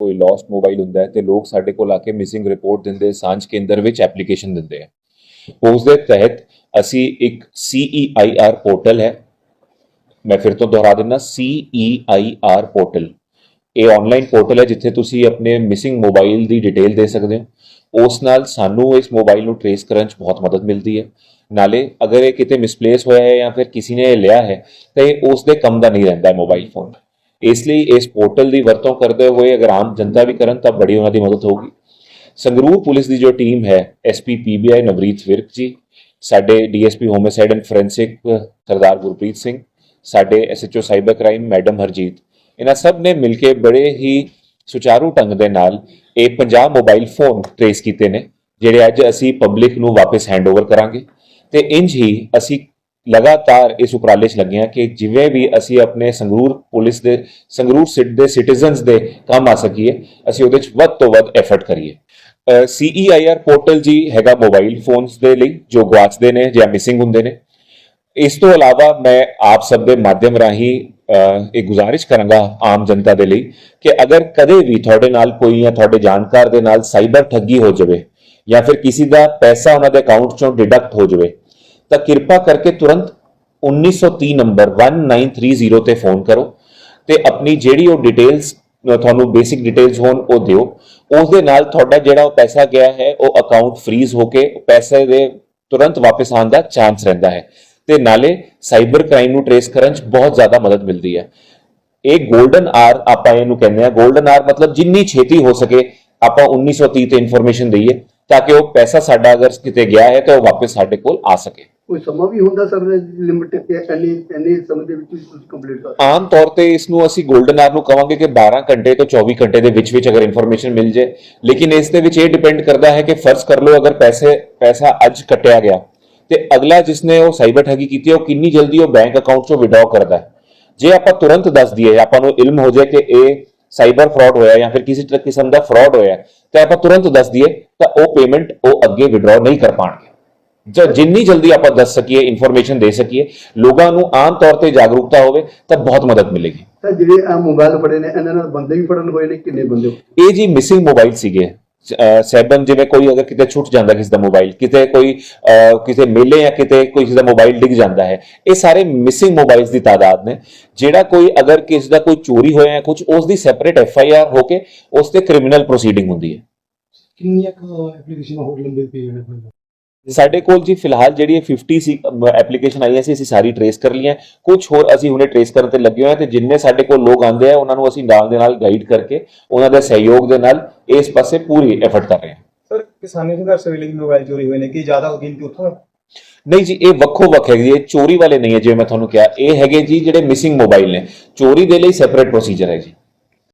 ਕੋਈ lost mobile ਹੁੰਦਾ ਹੈ ਤੇ ਲੋਕ ਸਾਡੇ ਕੋਲ ਆ ਕੇ ਮਿਸਿੰਗ ਰਿਪੋਰਟ ਦਿੰਦੇ, ਸਾਂਝ ਕੇਂਦਰ ਵਿੱਚ ਐਪਲੀਕੇਸ਼ਨ ਦਿੰਦੇ ਆ। ਉਸ ਦੇ ਤਹਿਤ ਅਸੀਂ ਇੱਕ CEIR ਪੋਰਟਲ ਹੈ। ਮੈਂ ਫਿਰ ਤੋਂ ਦੁਹਰਾ ਦਿੰਦਾ CEIR ਪੋਰਟਲ ਇਹ ਆਨਲਾਈਨ ਪੋਰਟਲ ਹੈ ਜਿੱਥੇ ਤੁਸੀਂ ਆਪਣੇ ਮਿਸਿੰਗ ਮੋਬਾਈਲ ਦੀ ਡਿਟੇਲ ਦੇ ਸਕਦੇ ਹੋ। ਉਸ ਨਾਲ ਸਾਨੂੰ ਇਸ ਮੋਬਾਈਲ ਨੂੰ ਟਰੇਸ ਕਰਨ 'ਚ ਬਹੁਤ ਮਦਦ ਮਿਲਦੀ ਹੈ। ਨਾਲੇ ਅਗਰ ਇਹ ਕਿਤੇ ਮਿਸਪਲੇਸ ਹੋਇਆ ਹੈ ਜਾਂ ਫਿਰ ਕਿਸੇ ਨੇ ਇਹ ਲਿਆ ਹੈ, ਤਾਂ ਇਹ ਉਸ ਦੇ ਕੰਮ ਦਾ ਨਹੀਂ ਰਹਿੰਦਾ ਮੋਬਾਈਲ ਫੋਨ ਇਸ ਲਈ ਇਸ ਪੋਰਟਲ ਦੀ ਵਰਤੋਂ ਕਰਦੇ ਹੋਏ ਅਗਰ ਆਮ ਜਨਤਾ ਵੀ ਕਰਨ ਤਾਂ ਬੜੀ ਉਹਨਾਂ ਦੀ ਮਦਦ ਹੋਊਗੀ। ਸੰਗਰੂਰ ਪੁਲਿਸ ਦੀ ਜੋ ਟੀਮ ਹੈ ਐਸਪੀ ਪੀਬੀਆਈ ਨਵਰੀਤ ਵਿਰਕ ਜੀ, ਸਾਡੇ DSP homicide and forensic Sardar Gurpreet Singh, ਸਾਡੇ SHO cyber crime madam Harjeet, ਇਹਨਾਂ ਸਭ ਨੇ ਮਿਲ ਕੇ ਬੜੇ ਹੀ ਸੁਚਾਰੂ ਢੰਗ ਦੇ ਨਾਲ ਇਹ 50 ਮੋਬਾਈਲ ਫੋਨ ਟ੍ਰੇਸ ਕੀਤੇ ਨੇ, ਜਿਹੜੇ ਅੱਜ ਅਸੀਂ ਪਬਲਿਕ ਨੂੰ ਵਾਪਸ ਹੈਂਡਓਵਰ ਕਰਾਂਗੇ। ਤੇ ਇੰਜ ਹੀ ਅਸੀਂ ਲਗਾਤਾਰ ਇਸ ਉਪਰਾਲੇ 'ਚ ਲੱਗੇ ਹਾਂ ਕਿ ਜਿਵੇਂ ਵੀ ਅਸੀਂ ਆਪਣੇ ਸੰਗਰੂਰ ਪੁਲਿਸ ਦੇ, ਸੰਗਰੂਰ ਸਿਟ ਦੇ ਸਿਟੀਜ਼ਨਸ ਦੇ ਕੰਮ ਆ ਸਕੀਏ, ਅਸੀਂ ਉਹਦੇ 'ਚ ਵੱਧ ਤੋਂ ਵੱਧ ਐਫਰਟ ਕਰੀਏ। ਸੀਈਆਈਆਰ ਪੋਰਟਲ ਜੀ ਹੈਗਾ ਮੋਬਾਈਲ ਫੋਨਸ ਦੇ ਲਈ, ਜੋ ਗਵਾਚਦੇ ਨੇ ਜਾਂ ਮਿਸਿੰਗ ਹੁੰਦੇ ਨੇ। ਇਸ ਤੋਂ ਇਲਾਵਾ ਮੈਂ ਆਪ ਸਭ ਦੇ ਮਾਧਿਅਮ ਰਾਹੀਂ ਇਹ ਗੁਜ਼ਾਰਿਸ਼ ਕਰਾਂਗਾ ਆਮ ਜਨਤਾ ਦੇ ਲਈ ਕਿ ਅਗਰ ਕਦੇ ਵੀ ਤੁਹਾਡੇ ਨਾਲ ਕੋਈ ਜਾਂ ਤੁਹਾਡੇ ਜਾਣਕਾਰ ਦੇ ਨਾਲ ਸਾਈਬਰ ਠੱਗੀ ਹੋ ਜਾਵੇ ਜਾਂ ਫਿਰ ਕਿਸੇ ਦਾ ਪੈਸਾ ਉਹਨਾਂ ਦੇ ਅਕਾਊਂਟ ਚੋਂ ਡਿਡਕਟ ਹੋ ਜਾਵੇ ਤਾਂ ਕਿਰਪਾ ਕਰਕੇ ਤੁਰੰਤ 1930 ਨੰਬਰ 1930 ਤੇ ਫੋਨ ਕਰੋ ਤੇ ਆਪਣੀ ਜਿਹੜੀ ਉਹ ਡਿਟੇਲਸ ਤੁਹਾਨੂੰ ਬੇਸਿਕ ਡਿਟੇਲਸ ਹੋਣ, ਉਹ ਦਿਓ। ਉਸ ਦੇ ਨਾਲ ਤੁਹਾਡਾ ਜਿਹੜਾ ਉਹ ਪੈਸਾ ਗਿਆ ਹੈ, ਉਹ ਅਕਾਊਂਟ ਫ੍ਰੀਜ਼ ਹੋ ਕੇ ਪੈਸੇ ਦੇ ਤੁਰੰਤ ਵਾਪਸ ਆਉਣ ਦਾ ਚਾਂਸ ਰਹਿੰਦਾ ਹੈ। ਤੇ ਨਾਲੇ ਸਾਈਬਰ ਕ੍ਰਾਈਮ ਨੂੰ ਟਰੇਸ ਕਰਨ 'ਚ ਬਹੁਤ ਜ਼ਿਆਦਾ ਮਦਦ ਮਿਲਦੀ ਹੈ। ਇਹ 골ਡਨ ਆਰ ਆਪਾਂ ਇਹਨੂੰ ਕਹਿੰਦੇ ਆ 골ਡਨ ਆਰ ਮਤਲਬ ਜਿੰਨੀ ਛੇਤੀ ਹੋ ਸਕੇ ਆਪਾਂ 1930 ਤੇ ਇਨਫੋਰਮੇਸ਼ਨ ਦਈਏ, ਤਾਂ ਕਿ ਉਹ ਪੈਸਾ ਸਾਡਾ ਅਗਰ ਕਿਤੇ ਗਿਆ ਹੈ, ਤਾਂ ਉਹ ਵਾਪਸ ਸਾਡੇ ਕੋਲ ਆ ਸਕੇ। ਕੋਈ ਸਮਾਂ ਵੀ ਹੁੰਦਾ ਸਰ ਲਿਮਿਟ ਤੇ ਇੰਨੀ ਇੰਨੀ ਸਮੇਂ ਦੇ ਵਿੱਚ ਤੁਸੀਂ ਕੰਪਲੀਟ ਕਰ ਆਮ ਤੌਰ ਤੇ ਇਸ ਨੂੰ ਅਸੀਂ 골ਡਨ ਆਰ ਨੂੰ ਕਵਾਂਗੇ ਕਿ 12 ਘੰਟੇ ਤੋਂ 24 ਘੰਟੇ ਦੇ ਵਿੱਚ ਵਿੱਚ ਅਗਰ ਇਨਫੋਰਮੇਸ਼ਨ ਮਿਲ ਜੇ। ਲੇਕਿਨ ਇਸ ਦੇ ਵਿੱਚ ਇਹ ਡਿਪੈਂਡ ਕਰਦਾ ਹੈ ਕਿ ਫਰਜ਼ ਕਰ ਲਓ ਅਗਰ ਪੈਸੇ, ਪੈਸਾ ਅੱਜ ਕੱਟਿਆ ਗਿਆ, ਤੇ ਅਗਲਾ ਜਿਸਨੇ ਉਹ ਸਾਈਬਰ ਠੱਗੀ ਕੀਤੀ ਉਹ ਕਿੰਨੀ ਜਲਦੀ ਉਹ ਬੈਂਕ ਅਕਾਊਂਟ ਚੋਂ ਵਿਡਰਾਅ ਕਰਦਾ ਹੈ। ਜੇ ਆਪਾਂ ਤੁਰੰਤ ਦੱਸ ਦਈਏ, ਆਪਾਂ ਨੂੰ ਇਲਮ ਹੋ ਜਾਏ ਕਿ ਇਹ ਸਾਈਬਰ ਫਰਾਡ ਹੋਇਆ ਜਾਂ ਫਿਰ ਕਿਸੇ ਕਿਸਮ ਦਾ ਫਰਾਡ ਹੋਇਆ, ਤਾਂ ਆਪਾਂ ਤੁਰੰਤ ਦੱਸ ਦਈਏ ਤਾਂ ਉਹ ਪੇਮੈਂਟ ਉਹ ਅੱਗੇ ਵਿਡਰਾਅ ਨਹੀਂ ਕਰ ਪਾਣਗੇ। ਜਾਂ ਜਿੰਨੀ ਜਲਦੀ ਆਪਾਂ ਦੱਸ ਸਕੀਏ ਇਨਫੋਰਮੇਸ਼ਨ ਦੇ ਸਕੀਏ ਲੋਕਾਂ ਨੂੰ ਆਮ ਤੌਰ ਤੇ ਜਾਗਰੂਕਤਾ ਹੋਵੇ ਤਾਂ ਬਹੁਤ ਮਦਦ ਮਿਲੇਗੀ। ਤਾਂ ਜਿਹੜੇ ਆ ਮੋਬਾਈਲ ਫੜੇ ਨੇ ਇਹਨਾਂ ਨਾਲ ਬੰਦੇ ਵੀ ਫੜਨ ਹੋਏ ਨੇ ਕਿੰਨੇ ਬੰਦੇ? ਇਹ ਜੀ ਮਿਸਿੰਗ ਮੋਬਾਈਲ ਸੀਗੇ। ਸੈਬਨ ਜਿਵੇਂ ਕੋਈ ਅਗਰ ਕਿਤੇ ਛੁੱਟ ਜਾਂਦਾ ਕਿਸੇ ਦਾ ਮੋਬਾਈਲ ਕਿਤੇ ਕੋਈ ਕਿਸੇ ਮੇਲੇ ਜਾਂ ਕਿਤੇ ਕੋਈ ਕਿਸੇ ਦਾ ਮੋਬਾਈਲ ਡਿੱਗ ਜਾਂਦਾ ਹੈ ਇਹ ਸਾਰੇ ਮਿਸਿੰਗ ਮੋਬਾਈਲਸ ਦੀ ਤਾਦਾਦ ਨੇ। ਜਿਹੜਾ ਕੋਈ ਅਗਰ ਕਿਸੇ ਦਾ ਕੋਈ ਚੋਰੀ ਹੋਇਆ ਹੈ ਕੁਝ ਉਸ ਦੀ ਸੈਪਰੇਟ ਐਫ ਆਈ ਆਰ ਹੋ ਕੇ ਉਸ ਤੇ ਕ੍ਰਿਮੀਨਲ ਪ੍ਰੋਸੀਡਿੰਗ ਹੁੰਦੀ ਹੈ। ਕਿੰਨੀਆਂ ਐਪਲੀਕੇਸ਼ਨ ਹੋਰ ਲੰਬੇ ਪਏ ਹੋਏ ਨੇ ਸਾਡੇ ਕੋਲ ਜੀ ਫਿਲਹਾਲ ਜਿਹੜੀ ਇਹ 50 ਸੀ ਐਪਲੀਕੇਸ਼ਨ ਆਈਆਂ ਸੀ ਅਸੀਂ ਸਾਰੀ ਟਰੇਸ ਕਰ ਲਈਆਂ। ਕੁਝ ਹੋਰ ਅਸੀਂ ਹੁਣੇ ਟਰੇਸ ਕਰਨ ਤੇ ਲੱਗੇ ਹੋਏ ਹਾਂ ਤੇ ਜਿੰਨੇ ਸਾਡੇ ਕੋਲ ਲੋਕ ਆਉਂਦੇ ਆ ਉਹਨਾਂ ਨੂੰ ਅਸੀਂ ਨਾਲ ਦੇ ਨਾਲ ਗਾਈਡ ਕਰਕੇ ਉਹਨਾਂ ਦੇ ਸਹਿਯੋਗ ਦੇ ਨਾਲ ਇਸ ਪਾਸੇ ਪੂਰੀ ਐਫਰਟ ਕਰ ਰਹੇ ਹਾਂ। ਸਰ ਕਿਸਾਨੀ ਸੰਘਰਸ਼ ਵੇਲੇ ਵੀ ਮੋਬਾਈਲ ਚੋਰੀ ਹੋਏ ਨੇ ਕੀ ਜ਼ਿਆਦਾ ਗਿਣਤੀ ਉੱਥੋਂ ਹੈ? ਨਹੀਂ ਜੀ ਇਹ ਵੱਖੋ ਵੱਖ ਹੈ ਜੀ ਇਹ ਚੋਰੀ ਵਾਲੇ ਨਹੀਂ ਹੈ ਜਿਵੇਂ ਮੈਂ ਤੁਹਾਨੂੰ ਕਿਹਾ ਇਹ ਹੈਗੇ ਜੀ ਜਿਹੜੇ ਮਿਸਿੰਗ ਮੋਬਾਈਲ ਨੇ। ਚੋਰੀ ਦੇ ਲਈ ਸੈਪਰੇਟ ਪ੍ਰੋਸੀਜਰ ਹੈ ਜੀ।